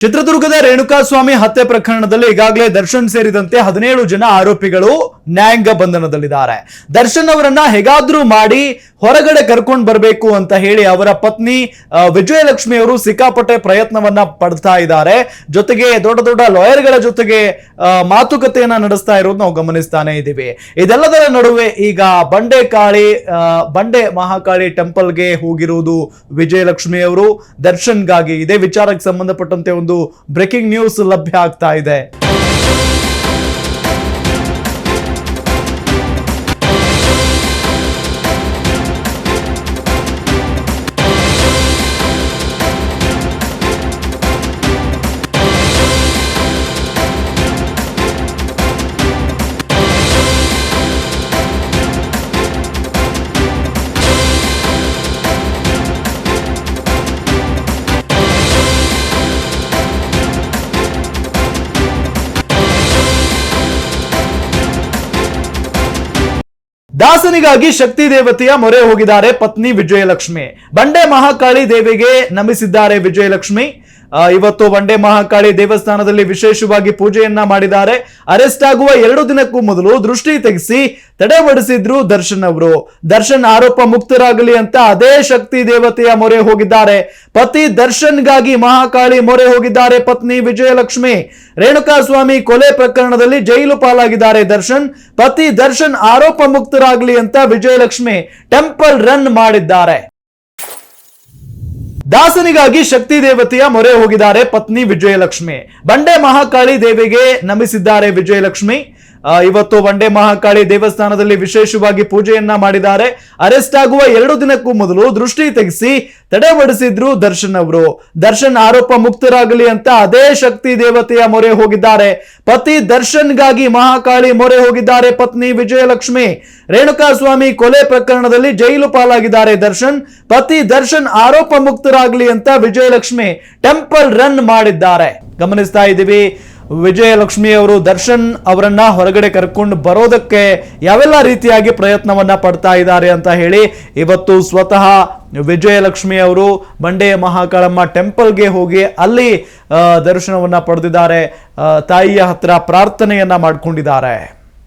ಚಿತ್ರದುರ್ಗದ ರೇಣುಕಾಸ್ವಾಮಿ ಹತ್ಯೆ ಪ್ರಕರಣದಲ್ಲಿ ಈಗಾಗಲೇ ದರ್ಶನ್ ಸೇರಿದಂತೆ ಹದಿನೇಳು ಜನ ಆರೋಪಿಗಳು ನ್ಯಾಯಾಂಗ ಬಂಧನದಲ್ಲಿದ್ದಾರೆ. ದರ್ಶನ್ ಅವರನ್ನ ಹೇಗಾದ್ರೂ ಮಾಡಿ ಹೊರಗಡೆ ಕರ್ಕೊಂಡು ಬರಬೇಕು ಅಂತ ಹೇಳಿ ಅವರ ಪತ್ನಿ ವಿಜಯಲಕ್ಷ್ಮಿ ಅವರು ಸಿಕ್ಕಾಪಟ್ಟೆ ಪ್ರಯತ್ನವನ್ನ ಪಡ್ತಾ ಇದ್ದಾರೆ. ಜೊತೆಗೆ ದೊಡ್ಡ ದೊಡ್ಡ ಲಾಯರ್ಗಳ ಜೊತೆಗೆ ಮಾತುಕತೆಯನ್ನ ನಡೆಸ್ತಾ ಇರೋದು ನಾವು ಗಮನಿಸ್ತಾನೆ ಇದ್ದೀವಿ. ಇದೆಲ್ಲದರ ನಡುವೆ ಈಗ ಬಂಡೆ ಕಾಳಿ ಬಂಡೆ ಮಹಾಕಾಳಿ ಟೆಂಪಲ್ಗೆ ಹೋಗಿರುವುದು ವಿಜಯಲಕ್ಷ್ಮಿ ಅವರು. ದರ್ಶನ್ಗಾಗಿ ಇದೇ ವಿಚಾರಕ್ಕೆ ಸಂಬಂಧಪಟ್ಟಂತೆ ಒಂದು ಬ್ರೇಕಿಂಗ್ ನ್ಯೂಸ್ ಲಭ್ಯ ಆಗ್ತಾ ಇದೆ. ದಾಸನಿಗಾಗಿ ಶಕ್ತಿ ದೇವತೆಯ ಮೊರೆ ಹೋಗಿದ್ದಾರೆ ಪತ್ನಿ ವಿಜಯಲಕ್ಷ್ಮಿ. ಬಂಡೆ ಮಹಾಕಾಳಿ ದೇವಿಗೆ ನಮಿಸಿದ್ದಾರೆ ವಿಜಯಲಕ್ಷ್ಮಿ. ಇವತ್ತು ಬಂಡೆ ಮಹಾಕಾಳಿ ದೇವಸ್ಥಾನದಲ್ಲಿ ವಿಶೇಷವಾಗಿ ಪೂಜೆಯನ್ನ ಮಾಡಿದ್ದಾರೆ. ಅರೆಸ್ಟ್ ಆಗುವ ಎರಡು ದಿನಕ್ಕೂ ಮೊದಲು ದೃಷ್ಟಿ ತೆಗೆಸಿ ತಡೆಬಡಿಸಿದ್ರು ದರ್ಶನ್ ಅವರು. ದರ್ಶನ್ ಆರೋಪ ಮುಕ್ತರಾಗಲಿ ಅಂತ ಅದೇ ಶಕ್ತಿ ದೇವತೆಯ ಮೊರೆ ಹೋಗಿದ್ದಾರೆ. ಪತಿ ದರ್ಶನ್ಗಾಗಿ ಮಹಾಕಾಳಿ ಮೊರೆ ಹೋಗಿದ್ದಾರೆ ಪತ್ನಿ ವಿಜಯಲಕ್ಷ್ಮಿ. ರೇಣುಕಾ ಸ್ವಾಮಿ ಕೊಲೆ ಪ್ರಕರಣದಲ್ಲಿ ಜೈಲು ಪಾಲಾಗಿದ್ದಾರೆ ದರ್ಶನ್. ಪತಿ ದರ್ಶನ್ ಆರೋಪ ಮುಕ್ತರಾಗಲಿ ಅಂತ ವಿಜಯಲಕ್ಷ್ಮಿ ಟೆಂಪಲ್ ರನ್ ಮಾಡಿದ್ದಾರೆ. ದಾಸನಿಗಾಗಿ ಶಕ್ತಿ ದೇವತೆಯ ಮೊರೆ ಹೋಗಿದ್ದಾರೆ ಪತ್ನಿ ವಿಜಯಲಕ್ಷ್ಮಿ. ಬಂಡೆ ಮಹಾಕಾಳಿ ದೇವಿಗೆ ನಮಿಸಿದ್ದಾರೆ ವಿಜಯಲಕ್ಷ್ಮಿ. ಇವತ್ತು ಬಂಡೆ ಮಹಾಕಾಳಿ ದೇವಸ್ಥಾನದಲ್ಲಿ ವಿಶೇಷವಾಗಿ ಪೂಜೆಯನ್ನ ಮಾಡಿದ್ದಾರೆ. ಅರೆಸ್ಟ್ ಆಗುವ ಎರಡು ದಿನಕ್ಕೂ ಮೊದಲು ದೃಷ್ಟಿ ತೆಗೆಸಿ ತಡೆಬಡಿಸಿದ್ರು ದರ್ಶನ್ ಅವರು. ದರ್ಶನ್ ಆರೋಪ ಮುಕ್ತರಾಗಲಿ ಅಂತ ಅದೇ ಶಕ್ತಿ ದೇವತೆಯ ಮೊರೆ ಹೋಗಿದ್ದಾರೆ. ಪತಿ ದರ್ಶನ್ಗಾಗಿ ಮಹಾಕಾಳಿ ಮೊರೆ ಹೋಗಿದ್ದಾರೆ ಪತ್ನಿ ವಿಜಯಲಕ್ಷ್ಮಿ. ರೇಣುಕಾಸ್ವಾಮಿ ಕೊಲೆ ಪ್ರಕರಣದಲ್ಲಿ ಜೈಲು ಪಾಲಾಗಿದ್ದಾರೆ ದರ್ಶನ್. ಪತಿ ದರ್ಶನ್ ಆರೋಪ ಮುಕ್ತರಾಗಲಿ ಅಂತ ವಿಜಯಲಕ್ಷ್ಮಿ ಟೆಂಪಲ್ ರನ್ ಮಾಡಿದ್ದಾರೆ. ಗಮನಿಸ್ತಾ ಇದ್ದೀವಿ. ವಿಜಯಲಕ್ಷ್ಮಿ ಅವರು ದರ್ಶನ್ ಅವರನ್ನ ಹೊರಗಡೆ ಕರ್ಕೊಂಡು ಬರೋದಕ್ಕೆ ಯಾವೆಲ್ಲ ರೀತಿಯಾಗಿ ಪ್ರಯತ್ನವನ್ನ ಪಡ್ತಾ ಇದ್ದಾರೆ ಅಂತ ಹೇಳಿ ಇವತ್ತು ಸ್ವತಃ ವಿಜಯಲಕ್ಷ್ಮಿ ಅವರು ಬಂಡೆಯ ಮಹಾಕಾಳಮ್ಮ ಟೆಂಪಲ್ಗೆ ಹೋಗಿ ಅಲ್ಲಿ ದರ್ಶನವನ್ನ ಪಡೆದಿದ್ದಾರೆ. ತಾಯಿಯ ಹತ್ರ ಪ್ರಾರ್ಥನೆಯನ್ನ ಮಾಡ್ಕೊಂಡಿದ್ದಾರೆ.